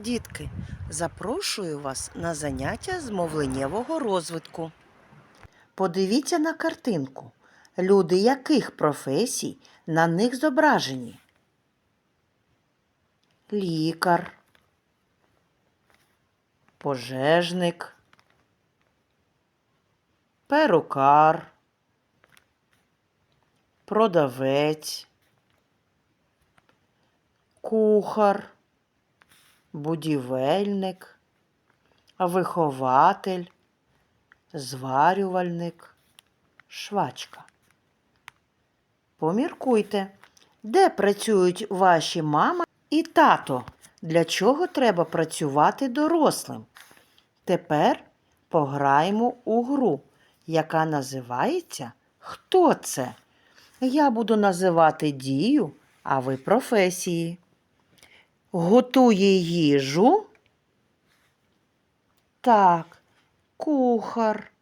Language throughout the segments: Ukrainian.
Дітки, запрошую вас на заняття з мовленнєвого розвитку. Подивіться на картинку. Люди яких професій на них зображені? Лікар, пожежник, перукар, продавець, кухар будівельник, вихователь, зварювальник, швачка. Поміркуйте, де працюють ваші мама і тато? Для чого треба працювати дорослим? Тепер пограємо у гру, яка називається Хто це? Я буду називати дію, а ви професії готує їжу. Так, кухар.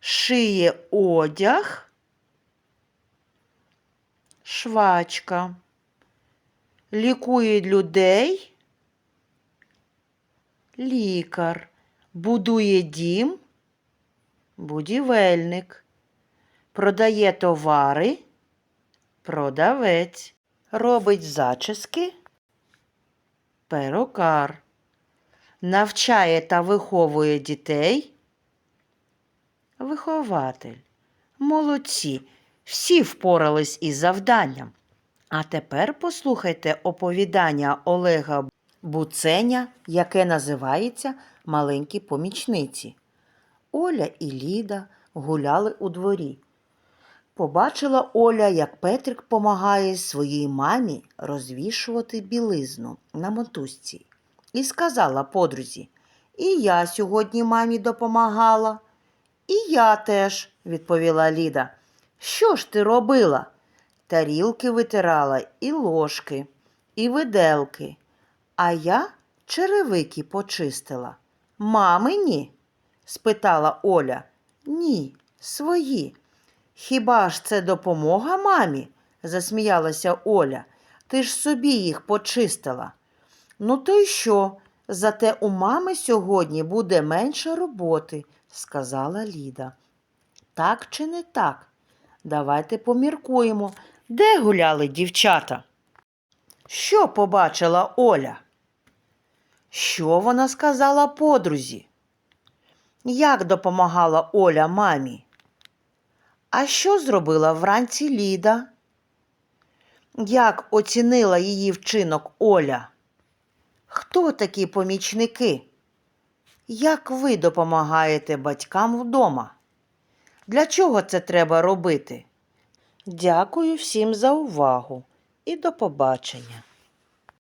Шиє одяг. Швачка. Лікує людей. Лікар. Будує дім. Будівельник. Продає товари. Продавець. Робить зачіски перукар. Навчає та виховує дітей. Вихователь. Молодці. Всі впорались із завданням. А тепер послухайте оповідання Олега Буценя, яке називається Маленькі помічниці. Оля і Ліда гуляли у дворі. Побачила Оля, як Петрик помагає своїй мамі розвішувати білизну на мотузці. І сказала подрузі, і я сьогодні мамі допомагала. І я теж, відповіла Ліда. Що ж ти робила? Тарілки витирала і ложки, і виделки. А я черевики почистила. Мамині? спитала Оля. Ні, свої. Хіба ж це допомога мамі? засміялася Оля. Ти ж собі їх почистила. Ну, то й що? Зате у мами сьогодні буде менше роботи, сказала Ліда. Так чи не так? Давайте поміркуємо, де гуляли дівчата? Що побачила Оля? Що вона сказала подрузі? Як допомагала Оля мамі? А що зробила вранці Ліда? Як оцінила її вчинок Оля? Хто такі помічники? Як ви допомагаєте батькам вдома? Для чого це треба робити? Дякую всім за увагу і до побачення.